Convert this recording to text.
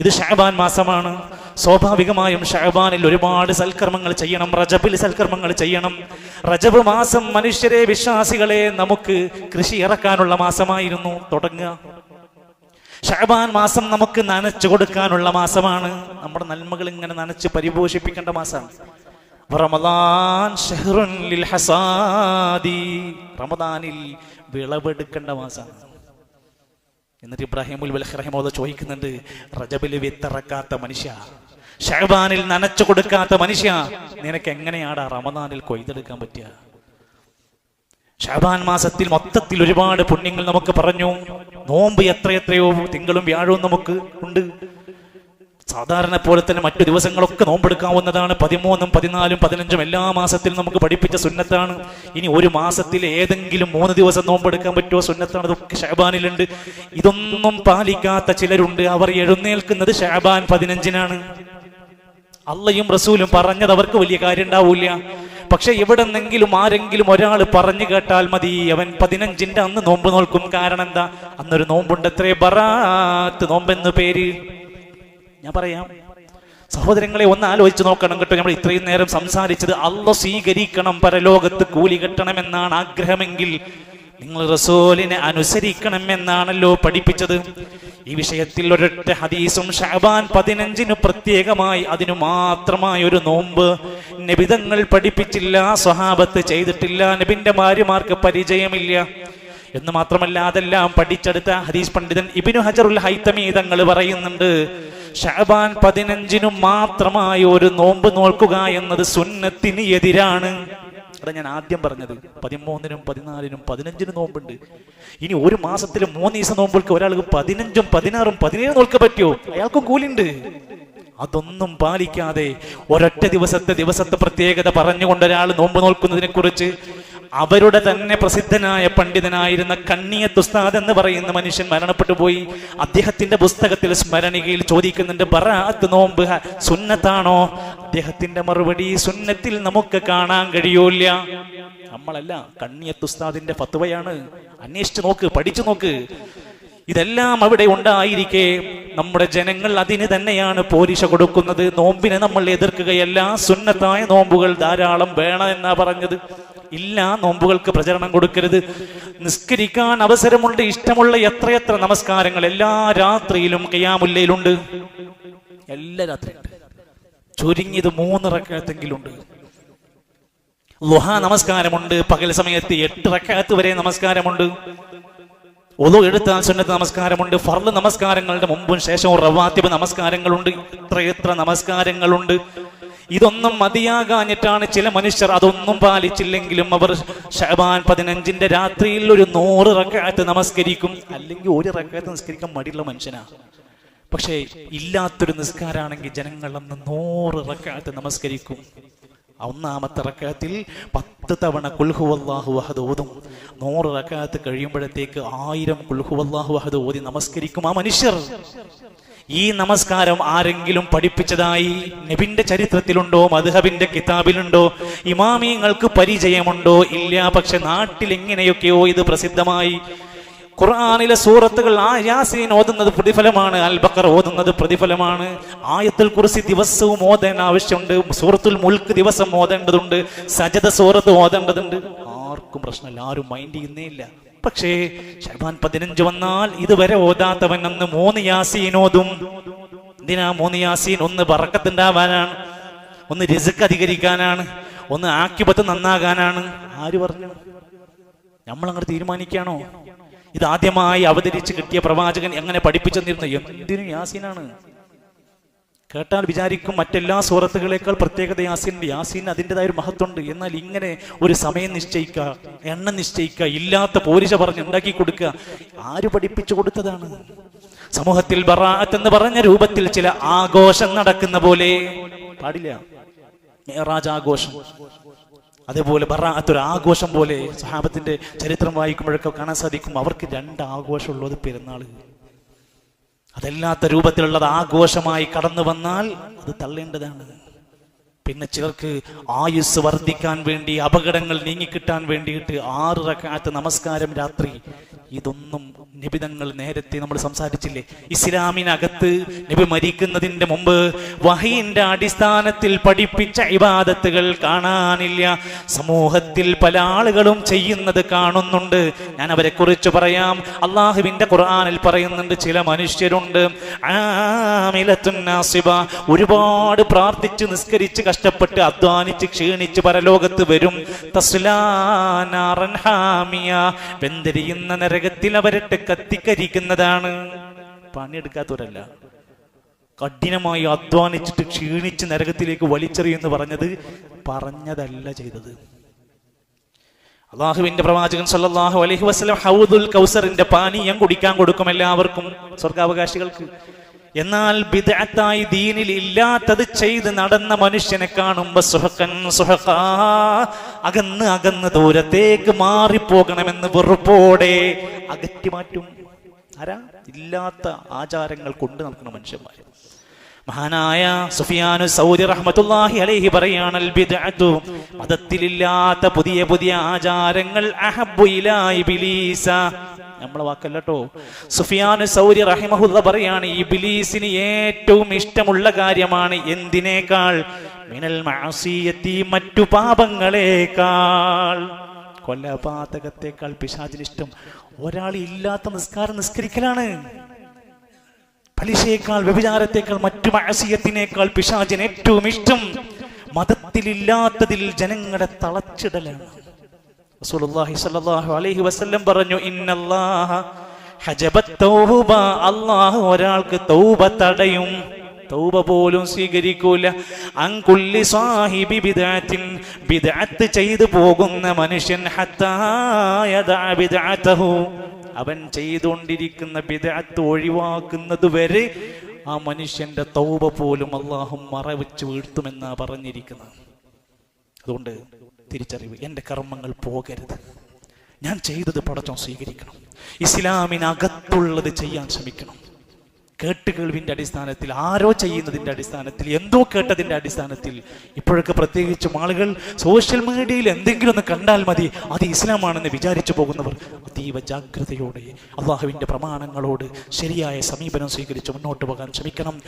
ഇത് ഷാബാൻ മാസമാണ്. സ്വാഭാവികമായും ഷാബാനിൽ ഒരുപാട് സൽക്കർമ്മങ്ങൾ ചെയ്യണം. റജബിൽ സൽക്കർമ്മങ്ങൾ ചെയ്യണം. റജബ് മാസം മനുഷ്യരെ വിശ്വാസികളെ നമുക്ക് കൃഷി ഇറക്കാനുള്ള മാസമായിരുന്നു. തുടങ്ങുക. ഷാബാൻ മാസം നമുക്ക് നനച്ചു കൊടുക്കാനുള്ള മാസമാണ്. നമ്മുടെ നന്മകൾ ഇങ്ങനെ നനച്ച് പരിപോഷിപ്പിക്കേണ്ട മാസമാണ്. റമദാൻ ലിൽ ഹസാദി. റമദാനിൽ വിളവെടുക്കേണ്ട മാസമാണ്. എന്നിട്ട് ഇബ്രാഹിമുൽ റഹിമോദ ചോദിക്കുന്നുണ്ട് റജബിൽ വിത്തിറക്കാത്ത മനുഷ്യ ഷഹബാനിൽ നനച്ചു കൊടുക്കാത്ത മനുഷ്യ നിനക്ക് എങ്ങനെയാണ് റമദാനിൽ കൊയ്തെടുക്കാൻ പറ്റുക? ഷഹബാൻ മാസത്തിൽ മൊത്തത്തിൽ ഒരുപാട് പുണ്യങ്ങൾ നമുക്ക് പറഞ്ഞു. നോമ്പ് എത്രയെത്രയോ തിങ്കളും വ്യാഴവും നമുക്ക് ഉണ്ട്. സാധാരണ പോലെ തന്നെ മറ്റു ദിവസങ്ങളൊക്കെ നോമ്പെടുക്കാവുന്നതാണ്. പതിമൂന്നും പതിനാലും പതിനഞ്ചും എല്ലാ മാസത്തിലും നമുക്ക് പഠിപ്പിച്ച സുന്നത്താണ്. ഇനി ഒരു മാസത്തിൽ ഏതെങ്കിലും മൂന്ന് ദിവസം നോമ്പെടുക്കാൻ പറ്റുമോ? സുന്നത്താണ്. അതൊക്കെ ഷാബാനിലുണ്ട് ഇതൊന്നും പാലിക്കാത്ത ചിലരുണ്ട്. അവർ എഴുന്നേൽക്കുന്നത് ഷാബാൻ പതിനഞ്ചിനാണ്. അള്ളയും റസൂലും പറഞ്ഞത് അവർക്ക് വലിയ കാര്യം ഉണ്ടാവൂല പക്ഷെ എവിടെന്നെങ്കിലും ആരെങ്കിലും ഒരാൾ പറഞ്ഞു കേട്ടാൽ മതി. അവൻ പതിനഞ്ചിന്റെ അന്ന് നോമ്പ് നോൽക്കും. കാരണം എന്താ? അന്നൊരു നോമ്പുണ്ട് എത്രേ ബറാത്ത് നോമ്പെന്ന് പേര്. ഞാൻ പറയാം. സഹോദരങ്ങളെ ഒന്ന് ആലോചിച്ച് നോക്കണം കേട്ടോ. നമ്മൾ ഇത്രയും നേരം സംസാരിച്ചത് അള്ള സ്വീകരിക്കണം പരലോകത്ത് കൂലി കിട്ടണമെന്നാണ് ആഗ്രഹമെങ്കിൽ നിങ്ങൾ റസൂലിനെ അനുസരിക്കണം എന്നാണല്ലോ പഠിപ്പിച്ചത്. ഈ വിഷയത്തിൽ ഒരൊറ്റ ഹദീസും ഷാബാൻ പതിനഞ്ചിന് പ്രത്യേകമായി അതിനു മാത്രമായി ഒരു നോമ്പ് നബിതങ്ങൾ പഠിപ്പിച്ചില്ല സ്വഹാബത്ത് ചെയ്തിട്ടില്ല നബിന്റെ ഭാര്യമാർക്ക് പരിചയമില്ല. എന്ന് മാത്രമല്ല അതെല്ലാം പഠിച്ചെടുത്ത ഹദീസ് പണ്ഡിതൻ ഇബിനു ഹജറുൽ ഹൈത്തമീതങ്ങൾ പറയുന്നുണ്ട്. ഷാബാൻ പതിനഞ്ചിനും മാത്രമായി ഒരു നോമ്പ് നോൽക്കുക എന്നത് സുന്നത്തിന് എതിരാണ്. അതാ ഞാൻ ആദ്യം പറഞ്ഞത്. പതിമൂന്നിനും പതിനാലിനും പതിനഞ്ചിനും നോമ്പുണ്ട്. ഇനി ഒരു മാസത്തിൽ മൂന്ന് ദിവസം നോമ്പുകൾക്ക് ഒരാൾക്ക് പതിനഞ്ചും പതിനാറും പതിനേഴും നോൽക്കാൻ പറ്റുമോ? അയാൾക്കും കൂലിണ്ട് അതൊന്നും പാലിക്കാതെ ഒരൊറ്റ ദിവസത്തെ ദിവസത്തെ പ്രത്യേകത പറഞ്ഞുകൊണ്ട് ഒരാൾ നോമ്പ് നോൽക്കുന്നതിനെ കുറിച്ച് അവരുടെ തന്നെ പ്രസിദ്ധനായ പണ്ഡിതനായിരുന്ന കണ്ണിയത്ത് ഉസ്താദ് എന്ന് പറയുന്ന മനുഷ്യൻ മരണപ്പെട്ടു പോയി. അദ്ദേഹത്തിന്റെ പുസ്തകത്തിൽ സ്മരണികയിൽ ചോദിക്കുന്നുണ്ട് ബറാത്ത് നോമ്പ് സുന്നത്താണോ? അദ്ദേഹത്തിന്റെ മറുപടി സുന്നത്തിൽ നമുക്ക് കാണാൻ കഴിയൂല നമ്മളല്ല കണ്ണിയത്ത് ഉസ്താദിന്റെ ഫത്വയാണ്. അന്വേഷിച്ചു നോക്ക് പഠിച്ചു നോക്ക്. ഇതെല്ലാം അവിടെ ഉണ്ടായിരിക്കെ. നമ്മുടെ ജനങ്ങൾ അതിന് തന്നെയാണ് പോരിശ കൊടുക്കുന്നത്. നോമ്പിനെ നമ്മൾ എതിർക്കുകയല്ല സുന്നത്തായ നോമ്പുകൾ ധാരാളം വേണം എന്നാ പറഞ്ഞത്. ഇല്ല നോമ്പുകൾക്ക് പ്രചരണം കൊടുക്കരുത്. നിസ്കരിക്കാൻ അവസരമുണ്ട് ഇഷ്ടമുള്ള എത്രയെത്ര നമസ്കാരങ്ങൾ. എല്ലാ രാത്രിയിലും കയ്യാമുല്ലയിലുണ്ട് എല്ലാ രാത്രിയും ചുരുങ്ങിയത് മൂന്ന് ലുഹാ നമസ്കാരമുണ്ട് പകൽ സമയത്ത് എട്ട് റക്കാത്ത് വരെ നമസ്കാരമുണ്ട്. ഒതു എടുത്താൽ സുന്നത്ത് നമസ്കാരമുണ്ട് ഫർൾ നമസ്കാരങ്ങളുടെ മുമ്പും ശേഷവും റവാത്തിബ് നമസ്കാരങ്ങളുണ്ട്. എത്രയെത്ര നമസ്കാരങ്ങളുണ്ട്. ഇതൊന്നും മതിയാകാഞ്ഞിട്ടാണ് ചില മനുഷ്യർ അതൊന്നും പാലിച്ചില്ലെങ്കിലും അവർ ഷഹബാൻ പതിനഞ്ചിന്റെ രാത്രിയിൽ ഒരു നൂറ് റക്കാത്ത് നമസ്കരിക്കും. അല്ലെങ്കിൽ ഒരു റക്കാത്ത് നമസ്കരിക്കാൻ മടിയുള്ള മനുഷ്യനാ. പക്ഷേ ഇല്ലാത്തൊരു നിസ്കാരാണെങ്കിൽ ജനങ്ങൾ അന്ന് നൂറ് റക്കാത്ത് നമസ്കരിക്കും. ഒന്നാമത്തെ റക്കാത്തിൽ പത്ത് തവണ കുൽഹുവല്ലാഹു വഹദ് ഓതും. നൂറ് റക്കാത്ത് കഴിയുമ്പോഴത്തേക്ക് ആയിരം കുൽഹുവല്ലാഹു വഹദ് ഓതി നമസ്കരിക്കും ആ മനുഷ്യർ. ഈ നമസ്കാരം ആരെങ്കിലും പഠിപ്പിച്ചതായി നബിന്റെ ചരിത്രത്തിലുണ്ടോ മധുഹബിന്റെ കിതാബിലുണ്ടോ ഇമാമിയങ്ങൾക്ക് പരിചയമുണ്ടോ ഇല്ല പക്ഷെ നാട്ടിൽ എങ്ങനെയൊക്കെയോ ഇത് പ്രസിദ്ധമായി. ഖുർആാനിലെ സൂറത്തുകൾ ആ യാസീൻ ഓതുന്നത് പ്രതിഫലമാണ് അൽ ബക്കർ ഓതുന്നത് പ്രതിഫലമാണ്. ആയത്തുൽ കുറിസി ദിവസവും ഓതേണ്ട ആവശ്യമുണ്ട് സൂറത്തുൽ മുൽക്ക് ദിവസം ഓതേണ്ടതുണ്ട് സജത സൂറത്ത് ഓതേണ്ടതുണ്ട്. ആർക്കും പ്രശ്നമില്ല ആരും മൈൻഡ് ചെയ്യുന്നേ ഇല്ല. പക്ഷേ ഷഹബാൻ പതിനഞ്ച് വന്നാൽ ഇതുവരെ ഓതാത്തവൻ അന്ന് മൂന്ന് യാസീൻ ഓതും എന്തിനാ മൂന്ന് യാസീൻ? ഒന്ന് പറക്കത്തുണ്ടാവാനാണ് ഒന്ന് റിസ്ക് അധികരിക്കാനാണ് ഒന്ന് ആക്കിപത്ത് നന്നാകാനാണ്. ആര് പറഞ്ഞു? നമ്മൾ അങ്ങനെ തീരുമാനിക്കാണോ? ഇത് ആദ്യമായി അവതരിച്ച് കിട്ടിയ പ്രവാചകൻ എങ്ങനെ പഠിപ്പിച്ചെന്നിരുന്നു? എന്തിനും യാസീനാണ്? കേട്ടാൽ വിചാരിക്കും മറ്റെല്ലാ സൂറത്തുകളേക്കാൾ പ്രത്യേകത യാസീനുണ്ട് യാസീൻ അതിന്റെതായ ഒരു മഹത്വമുണ്ട്. എന്നാൽ ഇങ്ങനെ ഒരു സമയം നിശ്ചയിക്കുക എണ്ണം നിശ്ചയിക്കുക ഇല്ലാത്ത പോരിശ പറഞ്ഞ് ഉണ്ടാക്കി കൊടുക്കുക ആര് പഠിപ്പിച്ചു കൊടുത്തതാണ്? സമൂഹത്തിൽ ബറാഅത്ത് എന്ന് പറഞ്ഞ രൂപത്തിൽ ചില ആഘോഷം നടക്കുന്ന പോലെ പാടില്ല. ആഘോഷം. അതേപോലെ ബറാഅത്ത് ഒരു ആഘോഷം പോലെ സഹാബത്തിന്റെ ചരിത്രം വായിക്കുമ്പോഴൊക്കെ കാണാൻ സാധിക്കും. അവർക്ക് രണ്ട് ആഘോഷമുള്ളത് പെരുന്നാൾ. അതല്ലാത്ത രൂപത്തിലുള്ളത് ആഘോഷമായി കടന്നു വന്നാൽ അത് തള്ളേണ്ടതാണ്. പിന്നെ ചിലർക്ക് ആയുസ് വർദ്ധിക്കാൻ വേണ്ടി അപകടങ്ങൾ നീങ്ങിക്കിട്ടാൻ വേണ്ടിയിട്ട് ആറ് റക്കാത്ത് നമസ്കാരം രാത്രി. ഇതൊന്നും നിബിതങ്ങൾ നേരത്തെ നമ്മൾ സംസാരിച്ചില്ലേ? ഇസ്ലാമിനകത്ത് നബി മരിക്കുന്നതിന്റെ മുമ്പ് വഹീന്റെ അടിസ്ഥാനത്തിൽ പഠിപ്പിച്ച ഇബാദത്തുകൾ കാണാനില്ല. സമൂഹത്തിൽ പല ആളുകളും ചെയ്യുന്നത് കാണുന്നുണ്ട്. ഞാൻ അവരെ കുറിച്ച് പറയാം. അള്ളാഹുവിന്റെ ഖുർആാനിൽ പറയുന്നുണ്ട് ചില മനുഷ്യരുണ്ട്. ഒരുപാട് പ്രാർത്ഥിച്ച് നിസ്കരിച്ച് കഷ്ടപ്പെട്ട് അധ്വാനിച്ച് ക്ഷീണിച്ച് പരലോകത്ത് വരും. തസ്ലാ നാറൻ ഹാമിയ വെന്തിരിയുന്ന നരകത്തിൽ അവരിട്ട് കത്തിക്കരിക്കുന്നതാണ്. പണിയെടുക്കാത്തവരല്ല. കഠിനമായി അധ്വാനിച്ചിട്ട് ക്ഷീണിച്ച് നരകത്തിലേക്ക് വലിച്ചെറിയുമെന്ന് പറഞ്ഞത് പറഞ്ഞതല്ല ചെയ്തത്. അള്ളാഹുവിന്റെ പ്രവാചകൻ സല്ലാഹു അലഹി വസ്ലം ഹൗദുൽ കൗസറിന്റെ പാനീയം കുടിക്കാൻ കൊടുക്കും എല്ലാവർക്കും. സ്വർഗാവകാശികൾക്ക്. എന്നാൽ ബിദഅത്തായി ദീനിൽ ഇല്ലാത്തത് ചെയ്ത് നടന്ന മനുഷ്യനെ കാണുമ്പോ സുഹക്കൻ സുഹക്കാ അകന്ന് അകന്ന് ദൂരത്തേക്ക് മാറിപ്പോകണമെന്ന് വെറുപ്പോടെ അകറ്റി മാറ്റും. ആരാ? ഇല്ലാത്ത ആചാരങ്ങൾ കൊണ്ട് നടക്കുന്ന മനുഷ്യന്മാർ മഹാനായ സുഫിയാനു സൗദി റഹ്മത്തുള്ളാഹി അലൈഹി പറയാണൽ ബിദ്അത്തു മതത്തിലില്ലാത്ത പുതിയ പുതിയ ആചാരങ്ങൾ അഹബ്ബു ഇലാ ഇബ്ലീസ. നമ്മളെ വാക്കല്ലോ സുഫിയാൻ സൗരി റഹിമഹുല്ല പറയാണ് ഇബ്ലീസിന് ഏറ്റവും ഇഷ്ടമുള്ള കാര്യമാണ് എന്തിനേക്കാൾ? മിനൽ മഅസിയത്തി മറ്റു പാപങ്ങളേക്കാൾ. കൊലപാതകത്തെക്കാൾ പിശാചിന് ഇഷ്ടം. ഒരാൾ ഇല്ലാത്ത നിസ്കാരം നിസ്കരിക്കലാണ്. പലിശയേക്കാൾ വ്യഭിചാരത്തേക്കാൾ മറ്റു മാസിയത്തിനേക്കാൾ പിശാചിന് ഏറ്റവും ഇഷ്ടം. മതത്തിലില്ലാത്തതിൽ ജനങ്ങളെ തളച്ചിടലാണ്. റസൂലുള്ളാഹി സ്വല്ലല്ലാഹു അലൈഹി വസല്ലം പറഞ്ഞു ഇന്നല്ലാഹ ഹജബ തൗബ. അല്ലാഹു ഒരാൾക്ക് തൗബ തടയും. തൗബ പോലും സ്വീകരിക്കൂല. അങ്കുല്ലി സാഹിബി ബിദഅത്തിൻ. ബിദഅത്ത് ചെയ്തു പോകുന്ന മനുഷ്യൻ ഹത്താ യദഅ ബിദഅതഹു അവൻ ചെയ്തുകൊണ്ടിരിക്കുന്ന ബിദഅത്ത് ഒഴിവാക്കുന്നത് വരെ ആ മനുഷ്യന്റെ തൗബ പോലും അള്ളാഹു മറവെച്ച് വീഴ്ത്തുമെന്നാ പറഞ്ഞിരിക്കുന്നത്. അതുകൊണ്ട് തിരിച്ചറിവ്. എന്റെ കർമ്മങ്ങൾ പോകരുത്. ഞാൻ ചെയ്തത് പടച്ചോൻ സ്വീകരിക്കണം. ഇസ്ലാമിനകത്തുള്ളത് ചെയ്യാൻ ശ്രമിക്കണം. കേട്ടുകേൾവിന്റെ അടിസ്ഥാനത്തിൽ ആരോ ചെയ്യുന്നതിന്റെ അടിസ്ഥാനത്തിൽ എന്തോ കേട്ടതിന്റെ അടിസ്ഥാനത്തിൽ ഇപ്പോഴൊക്കെ പ്രത്യേകിച്ചും ആളുകൾ സോഷ്യൽ മീഡിയയിൽ എന്തെങ്കിലും ഒന്ന് കണ്ടാൽ മതി അത് ഇസ്ലാമാണെന്ന് വിചാരിച്ചു പോകുന്നവർ അതീവ ജാഗ്രതയോടെ അള്ളാഹുവിന്റെ പ്രമാണങ്ങളോട് ശരിയായ സമീപനം സ്വീകരിച്ച് മുന്നോട്ട് പോകാൻ ശ്രമിക്കണം.